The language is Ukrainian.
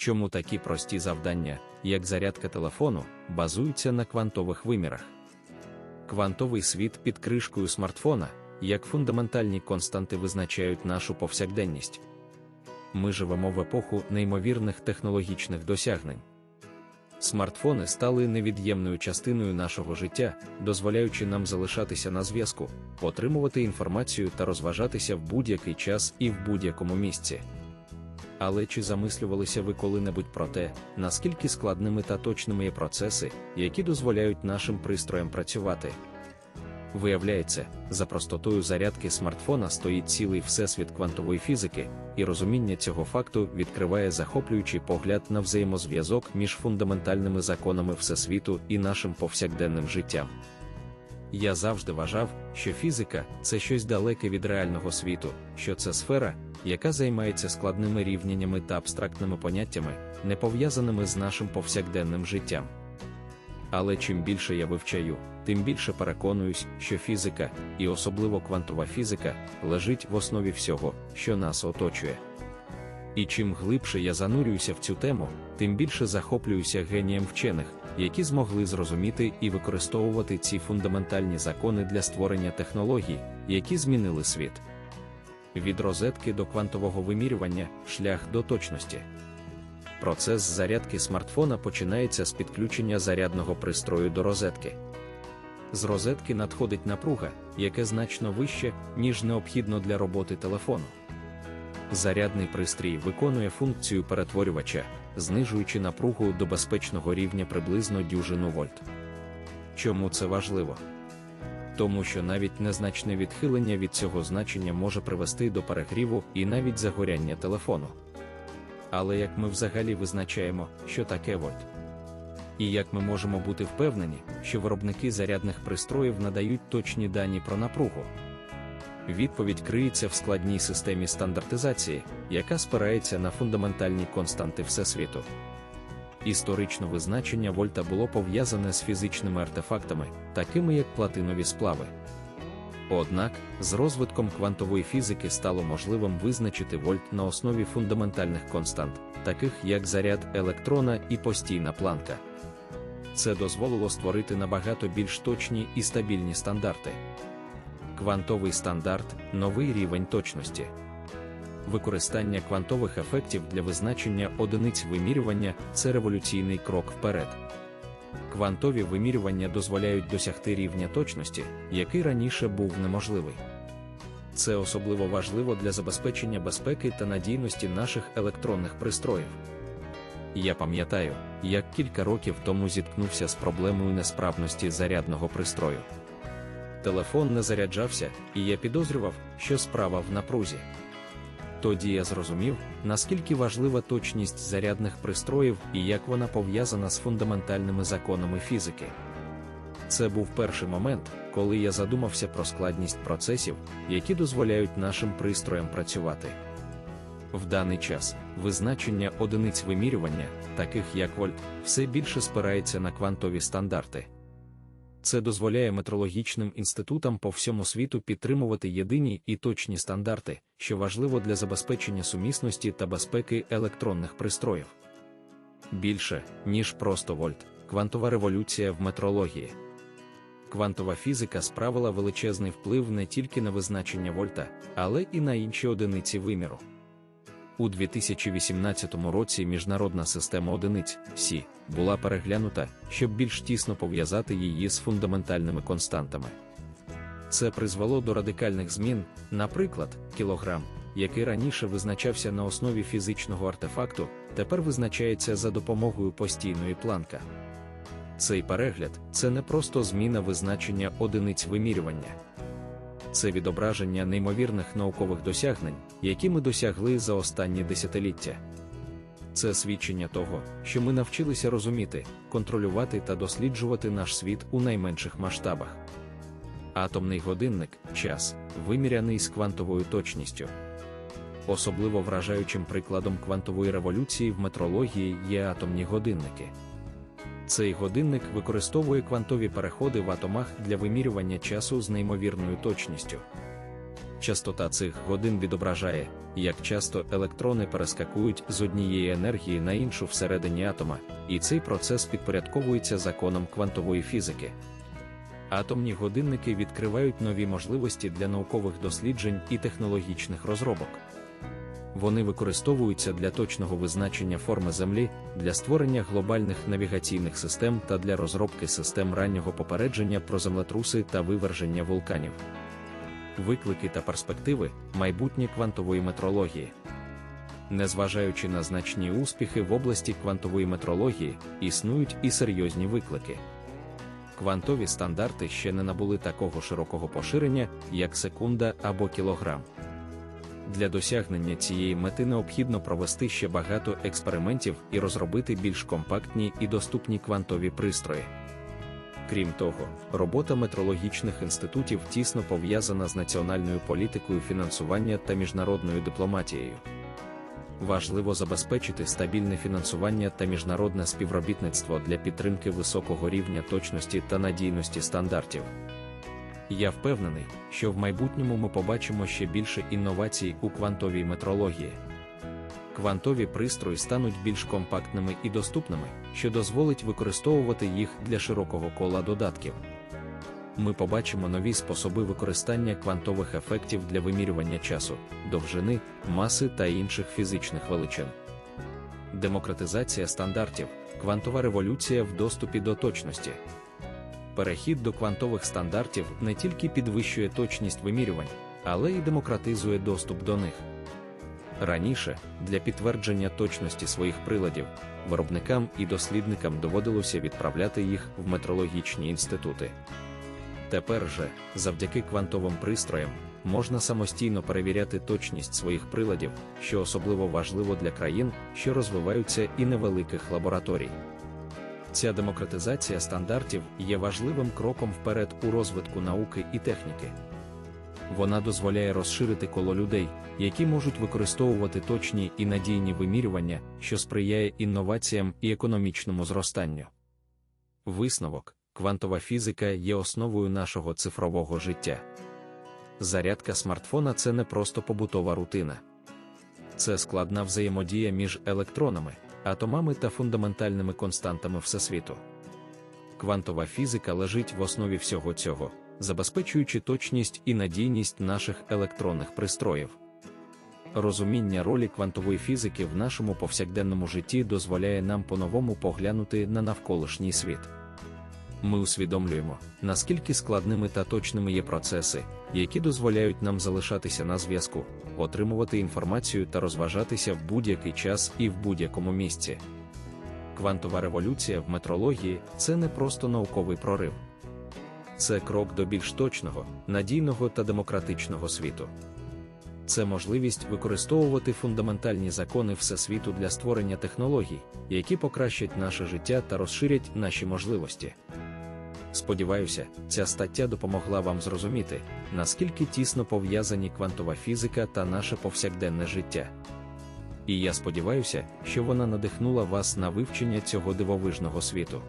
чому такі прості завдання, як зарядка телефону, базуються на квантових вимірах. Квантовий світ під кришкою смартфона, як фундаментальні константи визначають нашу повсякденність. Ми живемо в епоху неймовірних технологічних досягнень. Смартфони стали невід'ємною частиною нашого життя, дозволяючи нам залишатися на зв'язку, отримувати інформацію та розважатися в будь-який час і в будь-якому місці. Але чи замислювалися ви коли-небудь про те, наскільки складними та точними є процеси, які дозволяють нашим пристроям працювати? Виявляється, за простотою зарядки смартфона стоїть цілий всесвіт квантової фізики, і розуміння цього факту відкриває захоплюючий погляд на взаємозв'язок між фундаментальними законами всесвіту і нашим повсякденним життям. Я завжди вважав, що фізика це щось далеке від реального світу, що це сфера, яка займається складними рівняннями та абстрактними поняттями, не пов'язаними з нашим повсякденним життям. Але чим більше я вивчаю, тим більше переконуюсь, що фізика, і особливо квантова фізика, лежить в основі всього, що нас оточує. І чим глибше я занурююся в цю тему, тим більше захоплююся генієм вчених, які змогли зрозуміти і використовувати ці фундаментальні закони для створення технологій, які змінили світ. Від розетки до квантового вимірювання шлях до точності. Процес зарядки смартфона починається з підключення зарядного пристрою до розетки. З розетки надходить напруга, яке значно вище, ніж необхідно для роботи телефону. Зарядний пристрій виконує функцію перетворювача, знижуючи напругу до безпечного рівня приблизно дюжину вольт. Чому це важливо? Тому що навіть незначне відхилення від цього значення може привести до перегріву і навіть загоряння телефону. Але як ми взагалі визначаємо, що таке вольт? І як ми можемо бути впевнені, що виробники зарядних пристроїв надають точні дані про напругу? Відповідь криється в складній системі стандартизації, яка спирається на фундаментальні константи Всесвіту. Історично визначення вольта було пов'язане з фізичними артефактами, такими як платинові сплави. Однак, з розвитком квантової фізики стало можливим визначити вольт на основі фундаментальних констант, таких як заряд електрона і постійна планка. Це дозволило створити набагато більш точні і стабільні стандарти. Квантовий стандарт новий рівень точності. Використання квантових ефектів для визначення одиниць вимірювання це революційний крок вперед. Квантові вимірювання дозволяють досягти рівня точності, який раніше був неможливий. Це особливо важливо для забезпечення безпеки та надійності наших електронних пристроїв. Я пам'ятаю, як кілька років тому зіткнувся з проблемою несправності зарядного пристрою. Телефон не заряджався, і я підозрював, що справа в напрузі. Тоді я зрозумів, наскільки важлива точність зарядних пристроїв і як вона пов'язана з фундаментальними законами фізики. Це був перший момент, коли я задумався про складність процесів, які дозволяють нашим пристроям працювати. В даний час визначення одиниць вимірювання, таких як вольт, все більше спирається на квантові стандарти. Це дозволяє метрологічним інститутам по всьому світу підтримувати єдині і точні стандарти, що важливо для забезпечення сумісності та безпеки електронних пристроїв. Більше, ніж просто вольт, квантова революція в метрології. Квантова фізика справила величезний вплив не тільки на визначення вольта, але і на інші одиниці виміру. У 2018 році міжнародна система одиниць Сі була переглянута, щоб більш тісно пов'язати її з фундаментальними константами. Це призвело до радикальних змін, наприклад, кілограм, який раніше визначався на основі фізичного артефакту, тепер визначається за допомогою постійної планка. Цей перегляд це не просто зміна визначення одиниць вимірювання це відображення неймовірних наукових досягнень, які ми досягли за останні десятиліття. Це свідчення того, що ми навчилися розуміти, контролювати та досліджувати наш світ у найменших масштабах. Атомний годинник час, виміряний з квантовою точністю. Особливо вражаючим прикладом квантової революції в метрології є атомні годинники. Цей годинник використовує квантові переходи в атомах для вимірювання часу з неймовірною точністю. Частота цих годин відображає, як часто електрони перескакують з однієї енергії на іншу всередині атома, і цей процес підпорядковується законом квантової фізики. Атомні годинники відкривають нові можливості для наукових досліджень і технологічних розробок. Вони використовуються для точного визначення форми Землі, для створення глобальних навігаційних систем та для розробки систем раннього попередження про землетруси та виверження вулканів. Виклики та перспективи майбутнє квантової метрології. Незважаючи на значні успіхи в області квантової метрології, існують і серйозні виклики. Квантові стандарти ще не набули такого широкого поширення, як секунда або кілограм. Для досягнення цієї мети необхідно провести ще багато експериментів і розробити більш компактні і доступні квантові пристрої. Крім того, робота метрологічних інститутів тісно пов'язана з національною політикою фінансування та міжнародною дипломатією. Важливо забезпечити стабільне фінансування та міжнародне співробітництво для підтримки високого рівня точності та надійності стандартів. Я впевнений, що в майбутньому ми побачимо ще більше інновацій у квантовій метрології. Квантові пристрої стануть більш компактними і доступними, що дозволить використовувати їх для широкого кола додатків. Ми побачимо нові способи використання квантових ефектів для вимірювання часу, довжини, маси та інших фізичних величин. Демократизація стандартів, квантова революція в доступі до точності. Перехід до квантових стандартів не тільки підвищує точність вимірювань, але й демократизує доступ до них. Раніше, для підтвердження точності своїх приладів, виробникам і дослідникам доводилося відправляти їх в метрологічні інститути. Тепер же, завдяки квантовим пристроям, можна самостійно перевіряти точність своїх приладів, що особливо важливо для країн, що розвиваються і невеликих лабораторій. Ця демократизація стандартів є важливим кроком вперед у розвитку науки і техніки. Вона дозволяє розширити коло людей, які можуть використовувати точні і надійні вимірювання, що сприяє інноваціям і економічному зростанню. Висновок квантова фізика є основою нашого цифрового життя. Зарядка смартфона це не просто побутова рутина, це складна взаємодія між електронами, атомами та фундаментальними константами Всесвіту. Квантова фізика лежить в основі всього цього, забезпечуючи точність і надійність наших електронних пристроїв. Розуміння ролі квантової фізики в нашому повсякденному житті дозволяє нам по-новому поглянути на навколишній світ. Ми усвідомлюємо, наскільки складними та точними є процеси, які дозволяють нам залишатися на зв'язку, отримувати інформацію та розважатися в будь-який час і в будь-якому місці. Квантова революція в метрології це не просто науковий прорив, це крок до більш точного, надійного та демократичного світу. Це можливість використовувати фундаментальні закони Всесвіту для створення технологій, які покращать наше життя та розширять наші можливості. Сподіваюся, ця стаття допомогла вам зрозуміти, наскільки тісно пов'язані квантова фізика та наше повсякденне життя. І я сподіваюся, що вона надихнула вас на вивчення цього дивовижного світу.